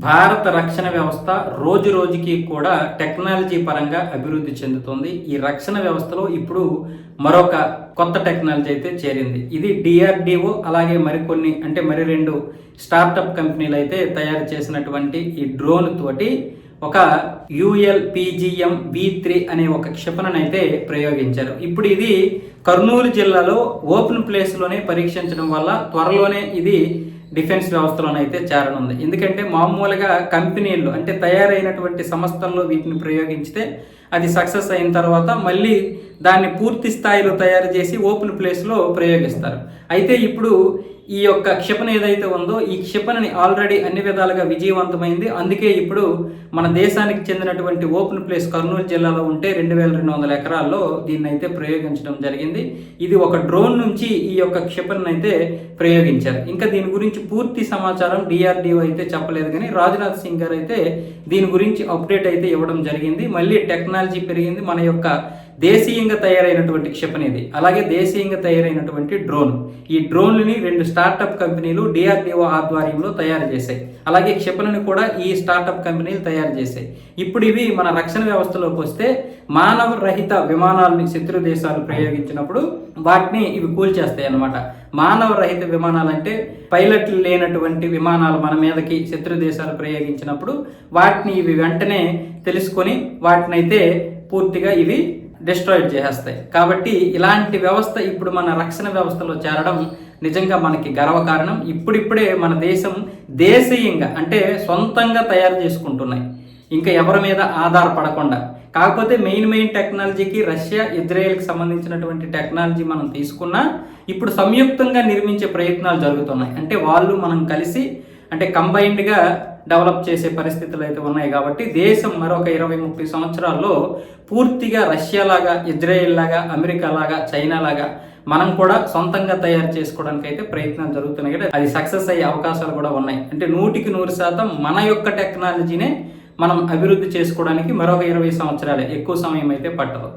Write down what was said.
భారత రక్షణ వ్యవస్థ రోజు రోజుకి కూడా టెక్నాలజీ పరంగా అభివృద్ధి చెందుతుంది. ఈ రక్షణ వ్యవస్థలో ఇప్పుడు మరొక కొత్త టెక్నాలజీ అయితే చేరింది. ఇది డిఆర్డిఓ అలాగే మరికొన్ని అంటే మరి రెండు స్టార్టప్ కంపెనీలు అయితే తయారు చేసినటువంటి ఈ డ్రోన్ తోటి ఒక యుఎల్పిజిఎం వి త్రీ అనే ఒక క్షిపణనైతే అయితే ప్రయోగించారు. ఇప్పుడు ఇది కర్నూలు జిల్లాలో ఓపెన్ ప్లేస్లోనే పరీక్షించడం వల్ల త్వరలోనే ఇది డిఫెన్స్ వ్యవస్థలోనైతే చేరనుంది. ఎందుకంటే మామూలుగా కంపెనీలు అంటే తయారైనటువంటి సంస్థల్లో వీటిని ప్రయోగించితే అది సక్సెస్ అయిన తర్వాత మళ్ళీ దాన్ని పూర్తి స్థాయిలో తయారు చేసి ఓపెన్ ప్లేస్లో ప్రయోగిస్తారు. అయితే ఇప్పుడు ఈ యొక్క క్షిపణి ఏదైతే ఉందో ఈ క్షిపణిని ఆల్రెడీ అన్ని విధాలుగా విజయవంతమైంది. అందుకే ఇప్పుడు మన దేశానికి చెందినటువంటి ఓపెన్ ప్లేస్ కర్నూలు జిల్లాలో ఉంటే రెండు వేల రెండు వందల ఎకరాల్లో దీన్ని అయితే ప్రయోగించడం జరిగింది. ఇది ఒక డ్రోన్ నుంచి ఈ యొక్క క్షిపణిని అయితే ప్రయోగించారు. ఇంకా దీని గురించి పూర్తి సమాచారం డిఆర్డిఓ అయితే చెప్పలేదు కానీ రాజ్నాథ్ సింగ్ గారు అయితే దీని గురించి అప్డేట్ అయితే ఇవ్వడం జరిగింది. మళ్ళీ టెక్నాలజీ పెరిగింది. మన యొక్క దేశీయంగా తయారైనటువంటి క్షిపణి ఇది. అలాగే దేశీయంగా తయారైనటువంటి డ్రోన్. ఈ డ్రోన్లని రెండు స్టార్టప్ కంపెనీలు డిఆర్డిఓ ఆధ్వర్యంలో తయారు చేశాయి. అలాగే క్షిపణిని కూడా ఈ స్టార్టప్ కంపెనీలు తయారు చేశాయి. ఇప్పుడు ఇవి మన రక్షణ వ్యవస్థలోకి వస్తే మానవ రహిత విమానాలని శత్రు దేశాలు ప్రయోగించినప్పుడు వాటిని ఇవి కూల్చేస్తాయి అన్నమాట. మానవ రహిత విమానాలు అంటే పైలట్లు లేనటువంటి విమానాలు మన మీదకి శత్రు దేశాలు ప్రయోగించినప్పుడు వాటిని ఇవి వెంటనే తెలుసుకొని వాటినైతే పూర్తిగా ఇవి డిస్ట్రాయిడ్ చేసేస్తాయి. కాబట్టి ఇలాంటి వ్యవస్థ ఇప్పుడు మన రక్షణ వ్యవస్థలో చేరడం నిజంగా మనకి గర్వకారణం ఇప్పుడిప్పుడే మన దేశం దేశీయంగా అంటే సొంతంగా తయారు చేసుకుంటున్నాయి. ఇంకా ఎవరి మీద ఆధారపడకుండా. కాకపోతే మెయిన్ మెయిన్ టెక్నాలజీకి రష్యా ఇజ్రాయెల్కి సంబంధించినటువంటి టెక్నాలజీ మనం తీసుకున్నా ఇప్పుడు సంయుక్తంగా నిర్మించే ప్రయత్నాలు జరుగుతున్నాయి. అంటే వాళ్ళు మనం కలిసి అంటే కంబైన్డ్గా డెవలప్ చేసే పరిస్థితులు అయితే ఉన్నాయి కాబట్టి దేశం మరొక ఇరవై ముప్పై సంవత్సరాల్లో పూర్తిగా రష్యా లాగా ఇజ్రాయెల్ లాగా అమెరికా లాగా చైనా లాగా మనం కూడా సొంతంగా తయారు చేసుకోవడానికి అయితే ప్రయత్నాలు జరుగుతున్నాయి కదా అది సక్సెస్ అయ్యే అవకాశాలు కూడా ఉన్నాయి. అంటే నూటికి నూరు శాతం మన యొక్క టెక్నాలజీనే మనం అభివృద్ధి చేసుకోవడానికి మరొక ఇరవై సంవత్సరాలే ఎక్కువ సమయం అయితే పట్టదు.